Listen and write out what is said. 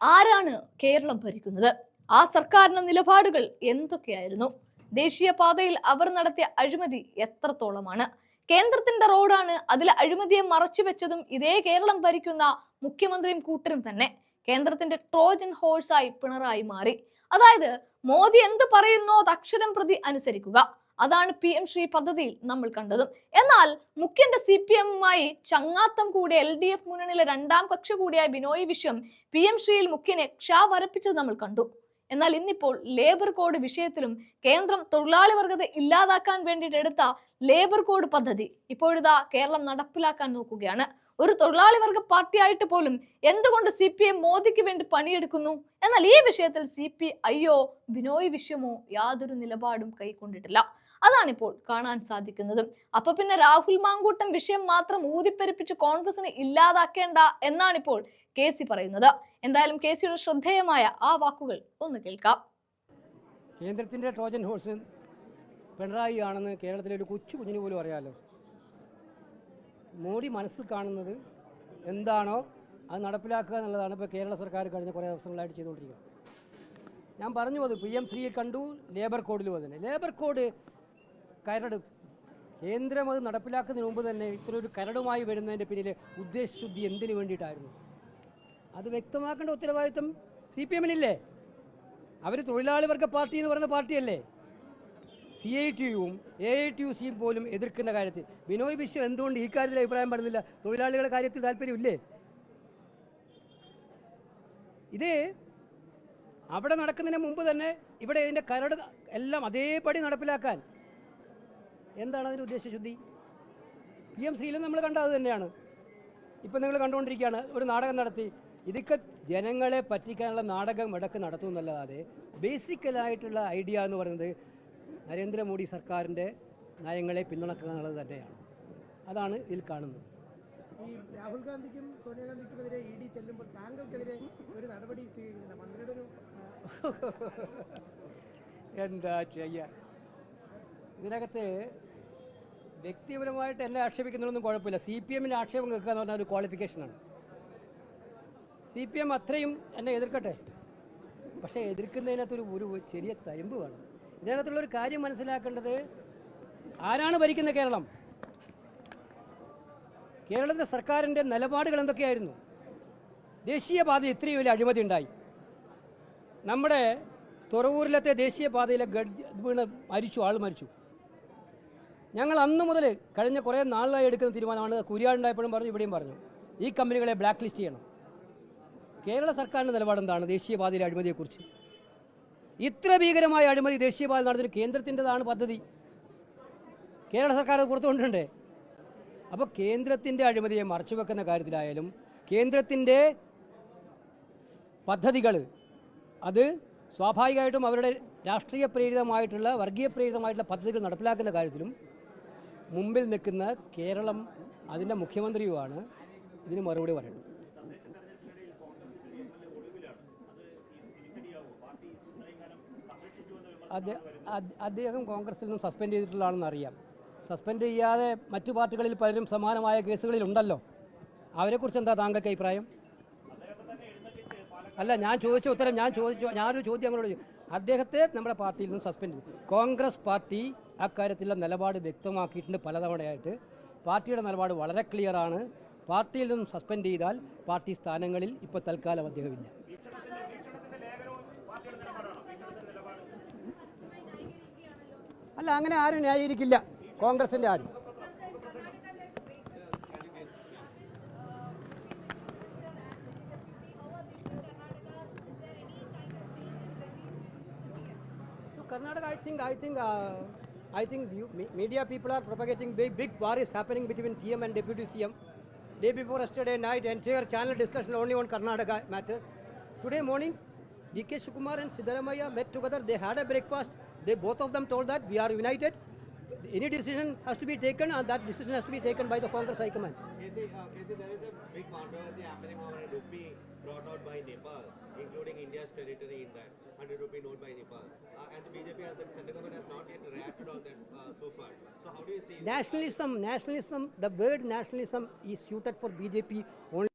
ആരാണ് കേരളം ഭരിക്കുന്നത്? ആ സർക്കാരിന്റെ നിലപാടുകൾ എന്തൊക്കെയായിരുന്നു? ദേശീയപാതയിൽ അവർ നടത്തിയ അഴിമതി എത്രത്തോളമാണ്? കേന്ദ്രത്തിന്റെ റോഡാണ് അതിൽ അഴിമതിയെ മറച്ചു വെച്ചതും ഇതേ കേരളം ഭരിക്കുന്ന മുഖ്യമന്ത്രിയും കൂട്ടരും തന്നെ കേന്ദ്രത്തിന്റെ ട്രോജൻ ഹോഴ്സായി പിണറായി മാറി. അതായത് മോദി എന്ത് പറയുന്നോ അത് അക്ഷരം പ്രതി അനുസരിക്കുക. അതാണ് പി എം ശ്രീ പദ്ധതിയിൽ നമ്മൾ കണ്ടതും. എന്നാൽ മുഖ്യന്റെ സി പി എമ്മുമായി ചങ്ങാത്തം കൂടിയ എൽ ഡി എഫ് മുന്നണിയിലെ രണ്ടാം കക്ഷി കൂടിയായ ബിനോയ് വിശ്വം പി എം ശ്രീയിൽ മുഖ്യനെ ക്ഷാ വരപ്പിച്ചത് നമ്മൾ കണ്ടു. എന്നാൽ ഇന്നിപ്പോൾ ലേബർ കോഡ് വിഷയത്തിലും കേന്ദ്രം തൊഴിലാളി വർഗത്തെ ഇല്ലാതാക്കാൻ വേണ്ടിയിട്ട് എടുത്ത ലേബർ കോഡ് പദ്ധതി ഇപ്പോഴിതാ കേരളം നടപ്പിലാക്കാൻ നോക്കുകയാണ്. ഒരു തൊഴിലാളി വർഗ പാർട്ടിയായിട്ട് പോലും എന്തുകൊണ്ട് സി പി എം മോദിക്ക് വേണ്ടി പണിയെടുക്കുന്നു? എന്നാൽ ഈ വിഷയത്തിൽ സി പി ഐയോ ബിനോയ് വിശ്വമോ യാതൊരു നിലപാടും കൈക്കൊണ്ടിട്ടില്ല. അതാണിപ്പോൾ കാണാൻ സാധിക്കുന്നത്. അപ്പൊ പിന്നെ രാഹുൽ മാങ്കൂട്ടം വിഷയം മാത്രം ഊതിപ്പെരുപ്പിച്ച് കോൺഗ്രസിനെ ഇല്ലാതാക്കേണ്ട എന്നാണിപ്പോൾ കെ സി പറയുന്നത്. എന്തായാലും കെ സിയുടെ ശ്രദ്ധേയമായ ആ വാക്കുകൾ ഒന്ന് കേൾക്കാം. കേന്ദ്രത്തിന്റെ ട്രോജൻ ഹോഴ്സ് പിണറായി ആണെന്ന് കേരളത്തിലെ ഒരു കൊച്ചു കുഞ്ഞിന് പോലും അറിയാമല്ലോ മോഡി മനസ്സിൽ കാണുന്നത് എന്താണോ അത് നടപ്പിലാക്കുക എന്നുള്ളതാണ് ഇപ്പോൾ കേരള സർക്കാർ കഴിഞ്ഞ കുറേ ദിവസങ്ങളായിട്ട് ചെയ്തുകൊണ്ടിരിക്കുന്നത്. ഞാൻ പറഞ്ഞു അത് പി എം ശ്രീയെ കണ്ടു ലേബർ കോഡിലും അത് ലേബർ കോഡ് കരട്. കേന്ദ്രം അത് നടപ്പിലാക്കുന്നതിന് മുമ്പ് തന്നെ ഇത്രയൊരു കരടുമായി വരുന്നതിന്റെ പിന്നിലെ ഉദ്ദേശശുദ്ധി എന്തിനു വേണ്ടിയിട്ടായിരുന്നു? അത് വ്യക്തമാക്കേണ്ട ഉത്തരവാദിത്വം സി പി എമ്മിനില്ലേ? അവർ തൊഴിലാളി വർഗ പാർട്ടി എന്ന് പറയുന്ന പാർട്ടിയല്ലേ? സി ഐ ടി യുവും എ ഐ ടി യു സിയും പോലും എതിർക്കുന്ന കാര്യത്തിൽ. ബിനോയ് വിശ്വം എന്തുകൊണ്ട് ഈ കാര്യത്തിൽ അഭിപ്രായം പറയുന്നില്ല? തൊഴിലാളികളുടെ കാര്യത്തിൽ താല്പര്യമില്ലേ? ഇത് അവിടെ നടക്കുന്നതിന് മുമ്പ് തന്നെ ഇവിടെ ഇതിന്റെ കരട് എല്ലാം അതേപടി നടപ്പിലാക്കാൻ എന്താണ് അതിന്റെ ഉദ്ദേശശുദ്ധി പി എം ശ്രീയിലും നമ്മൾ കണ്ട അത് തന്നെയാണ്. ഇപ്പം നിങ്ങൾ കണ്ടുകൊണ്ടിരിക്കുകയാണ് ഒരു നാടകം നടത്തി. ഇതൊക്കെ ജനങ്ങളെ പറ്റിക്കാനുള്ള നാടകം ഇടയ്ക്ക് നടത്തുമെന്നല്ലാതെ ബേസിക്കലായിട്ടുള്ള ഐഡിയ എന്ന് പറയുന്നത് നരേന്ദ്രമോദി സർക്കാരിന്റെ നയങ്ങളെ പിന്തുണക്കുക എന്നുള്ളത് തന്നെയാണ്. അതാണ് ഇതിൽ കാണുന്നത്. ഈ രാഹുൽ ഗാന്ധിക്കും സോണിയാഗാന്ധിക്കുമെതിരെ ഇ ഡി ചെല്ലുമ്പോൾ താങ്കൾക്കെതിരെ ഒരു നടപടി സ്വീകരിക്കുന്നില്ല. മന്ത്രിയുടെ ഒരു എന്താ ചെയ്യാൻ ഇതിനകത്ത് വ്യക്തിപരമായിട്ട് എന്നെ ആക്ഷേപിക്കുന്നതൊന്നും കുഴപ്പമില്ല. സി പി എമ്മിന്റെ ആക്ഷേപം കേൾക്കുക എന്ന് പറഞ്ഞാൽ ഒരു ക്വാളിഫിക്കേഷനാണ് സി പി എം അത്രയും എന്നെ എതിർക്കട്ടെ? പക്ഷേ എതിർക്കുന്നതിനകത്തൊരു ഒരു ചെറിയ തരിമ്പ് വേണം. ഇതിനകത്തുള്ളൊരു കാര്യം മനസ്സിലാക്കേണ്ടത് ആരാണ് ഭരിക്കുന്ന കേരളം? കേരളത്തിലെ സർക്കാരിന്റെ നിലപാടുകൾ എന്തൊക്കെയായിരുന്നു? ദേശീയപാത ഇത്രയും വലിയ അഴിമതി ഉണ്ടായി. നമ്മുടെ തുറവൂരിലത്തെ ദേശീയപാതയിലെ ഗഡ് വീണ് മരിച്ചു ആൾ മരിച്ചു. ഞങ്ങൾ അന്ന് മുതൽ കഴിഞ്ഞ കുറേ നാളായി എടുക്കുന്ന തീരുമാനമാണ്. കുര്യാടുണ്ടായപ്പോഴും പറഞ്ഞു ഇവിടെയും പറഞ്ഞു. ഈ കമ്പനികളെ ബ്ലാക്ക് ലിസ്റ്റ് ചെയ്യണം. കേരള സർക്കാരിന്റെ നിലപാടെന്താണ് ദേശീയപാതയിലെ അഴിമതിയെക്കുറിച്ച്. ഇത്ര ഭീകരമായ അഴിമതി ദേശീയപാത നടത്തുന്ന കേന്ദ്രത്തിന്റെതാണ് പദ്ധതി. കേരള സർക്കാർ അത് പുറത്തുകൊണ്ടുണ്ടേ അപ്പോൾ കേന്ദ്രത്തിന്റെ അഴിമതിയെ മറച്ചുവെക്കുന്ന കാര്യത്തിലായാലും കേന്ദ്രത്തിന്റെ പദ്ധതികൾ അത് സ്വാഭാവികമായിട്ടും അവരുടെ രാഷ്ട്രീയ പ്രേരിതമായിട്ടുള്ള വർഗീയ പ്രേരിതമായിട്ടുള്ള പദ്ധതികൾ നടപ്പിലാക്കുന്ന കാര്യത്തിലും മുമ്പിൽ നിൽക്കുന്ന കേരളം അതിന്റെ മുഖ്യമന്ത്രിയുമാണ്. ഇതിന് മറുപടി പറയുന്നത് അദ്ദേ- അദ്- അദ്ദേഹം കോൺഗ്രസിൽ നിന്നും സസ്പെൻഡ് ചെയ്തിട്ടുള്ളതാണെന്ന് അറിയാം. സസ്പെൻഡ് ചെയ്യാതെ മറ്റു പാർട്ടികളിൽ പലരും സമാനമായ കേസുകളിൽ ഉണ്ടല്ലോ. അവരെക്കുറിച്ച് എന്താ താങ്കൾക്ക് അഭിപ്രായം? അല്ല ഞാൻ ചോദിച്ച ഉത്തരം ഞാൻ ചോദിച്ചു ഞാനൊരു ചോദ്യം അങ്ങോട്ട് അദ്ദേഹത്തെ നമ്മുടെ പാർട്ടിയിൽ നിന്ന് സസ്പെൻഡ് ചെയ്തു. കോൺഗ്രസ് പാർട്ടി അക്കാര്യത്തിലുള്ള നിലപാട് വ്യക്തമാക്കിയിട്ടുണ്ട് പലതവണയായിട്ട്. പാർട്ടിയുടെ നിലപാട് വളരെ ക്ലിയറാണ് പാർട്ടിയിൽ നിന്നും സസ്പെൻഡ് ചെയ്താൽ പാർട്ടി സ്ഥാനങ്ങളിൽ ഇപ്പോൾ തൽക്കാലം അദ്ദേഹമില്ല. അല്ല അങ്ങനെ ആരും ന്യായീകരിക്കില്ല. കോൺഗ്രസിന്റെ ആരും. Karnataka, I think, I think, uh, I think you, me- media people are propagating big, big war is happening between CM and Deputy CM. Day before yesterday night, entire channel discussion only on Karnataka matters. Today morning, DK Sukumar and Siddharamaya met together. They had a breakfast. They both of them told that we are united. Any decision has to be taken, and that decision has to be taken by the Congress High Command. Casey, uh, Casey, there is a big controversy happening over a rupee brought out by Nepal, including India's territory in that, 100 rupee note by Nepal. Uh, and the BJP has, the central government has not yet reacted on that uh, so far. So how do you see Nationalism, nationalism, the word nationalism is suited for BJP only